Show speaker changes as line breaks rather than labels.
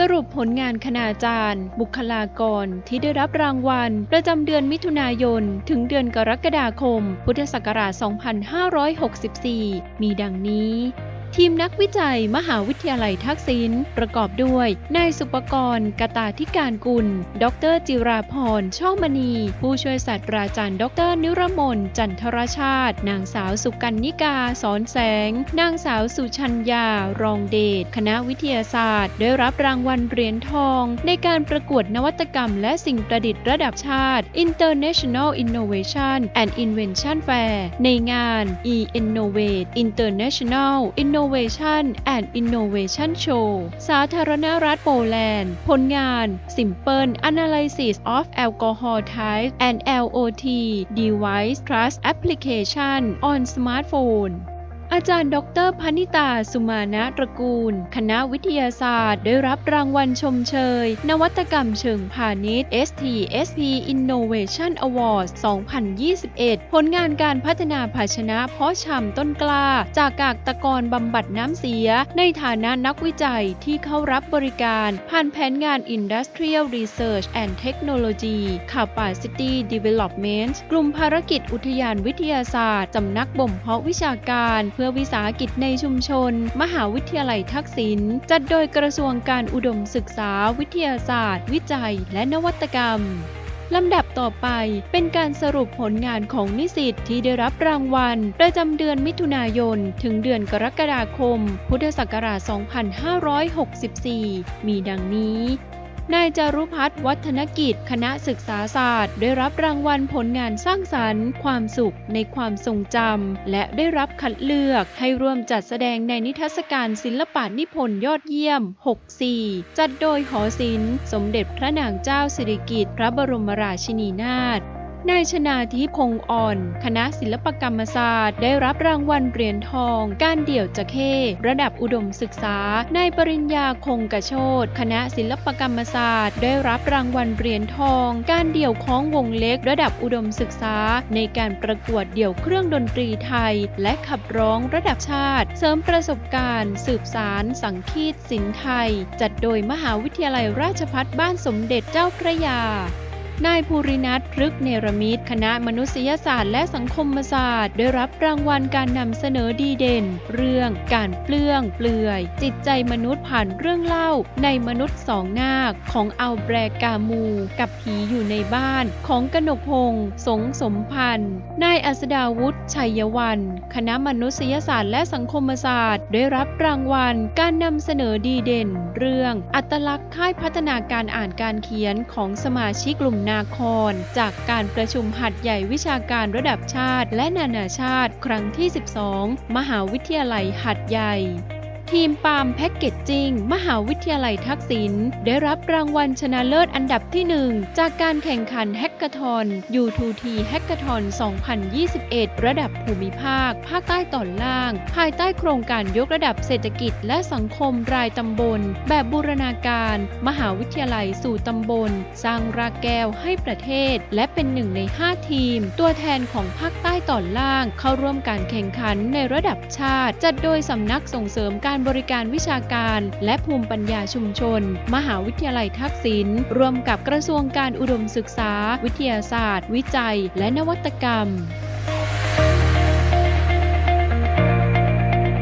สรุปผลงานคณาจารย์ บุคลากรที่ได้รับรางวัล ประจำเดือนมิถุนายน ถึงเดือนกรกฎาคม พุทธศักราช 2564 มีดังนี้ ทีมนักวิจัยมหาวิทยาลัยทักษิณประกอบด้วย นายสุปกรณ์กตาธิการกุล ดรจิราพรช่อมณี ผู้ช่วยศาสตราจารย์ ดรนิรมนจันทรชาติ นางสาวสุกัญญิกาสอนแสง นางสาวสุชัญญารองเดช คณะวิทยาศาสตร์ ได้รับรางวัลเหรียญทอง ในการประกวดนวัตกรรม และสิ่งประดิษฐ์ระดับชาติ International Innovation and Invention Fair ในงาน e-innovate International Innovation and Innovation Show สาธารณรัฐโปแลนด์ ผลงาน Simple Analysis of Alcohol Type and LOT Device Trust Application on Smartphone อาจารย์ ดรพนิตา สุมาณตระกูล คณะวิทยาศาสตร์ ได้รับรางวัลชมเชย นวัตกรรมเชิงพาณิชย์ STSP Innovation Award 2021 ผลงานการพัฒนาภาชนะเพาะชำต้นกล้า จากกากตะกอนบำบัดน้ำเสีย ในฐานะนักวิจัยที่เข้ารับบริการ ผ่านแผนงาน Industrial Research and Technology Capacity Development กลุ่มภารกิจอุทยานวิทยาศาสตร์ สำนักบ่มเพาะวิชาการเพื่อวิสาหกิจในชุมชน มหาวิทยาลัยทักษิณจัดโดยกระทรวงการอุดมศึกษา วิทยาศาสตร์ วิจัย และนวัตกรรมลำดับต่อไปเป็นการสรุปผลงานของนิสิตที่ได้รับรางวัล ประจำเดือนมิถุนายน ถึงเดือนกรกฎาคม พุทธศักราช 2564 มีดังนี้ นายจารุพัฒน์วัฒนกิจ คณะศึกษาศาสตร์ ได้รับรางวัลผลงานสร้างสรรค์ ความสุขในความทรงจำ และได้รับคัดเลือกให้ร่วมจัดแสดงในนิทรรศการศิลปะนิพนธ์ยอดเยี่ยม 64 จัดโดยหอศิลป์ สมเด็จพระนางเจ้าสิริกิติ์พระบรมราชินีนาถ นายชนาทิพย์คงอ่อน คณะศิลปกรรมศาสตร์ ได้รับรางวัลเหรียญทอง การเดี่ยวจะเข้ ระดับอุดมศึกษา นายปริญญาคงกระโชตคณะศิลปกรรมศาสตร์ ได้รับรางวัลเหรียญทอง การเดี่ยวคล้องวงเล็ก ระดับอุดมศึกษา ในการประกวดเดี่ยวเครื่องดนตรีไทย และขับร้องระดับชาติ เสริมประสบการณ์ สืบสาร สังคีตศิลป์ไทย จัดโดยมหาวิทยาลัยราชภัฏบ้านสมเด็จเจ้าพระยา นายภูรินัทพฤกเนรมิต คณะมนุษยศาสตร์และสังคมศาสตร์ ได้รับรางวัลการนำเสนอดีเด่น เรื่อง การเปลื้องเปลือย จิตใจมนุษย์ผ่านเรื่องเล่า ในมนุษย์สองนาคของอัลแบรกามู กับผีอยู่ในบ้านของกนกพงศ์สงสมพันธ์นายอัสดาวุฒิชัยวัน คณะมนุษยศาสตร์และสังคมศาสตร์ ได้รับรางวัลการนำเสนอดีเด่น เรื่อง อัตลักษณ์ค่ายพัฒนาการอ่านการเขียนของสมาชิกกลุ่มนาคร จากการประชุมหัดใหญ่วิชาการระดับชาติ และนานาชาติ ครั้งที่ 12 มหาวิทยาลัยหัดใหญ่ ทีมปาล์มแพ็กเกจจิ้งมหาวิทยาลัยทักษิณได้รับรางวัลชนะเลิศอันดับที่ 1 จากการแข่งขันแฮกเกอร์ทอน U2T แฮกเกอร์ทอน 2021 ระดับภูมิภาค ภาคใต้ตอนล่าง ภายใต้โครงการยกระดับเศรษฐกิจและสังคมรายตำบล แบบบูรณาการ มหาวิทยาลัยสู่ตำบล สร้างรากแก้วให้ประเทศ และเป็นหนึ่งใน 5 ทีม ตัวแทนของภาคใต้ตอนล่าง เข้าร่วมการแข่งขันในระดับชาติ จัดโดยสำนักส่งเสริมการการบริการวิชาการ และภูมิปัญญาชุมชน มหาวิทยาลัยทักษิณร่วมกับกระทรวงการอุดมศึกษา วิทยาศาสตร์ วิจัย และนวัตกรรม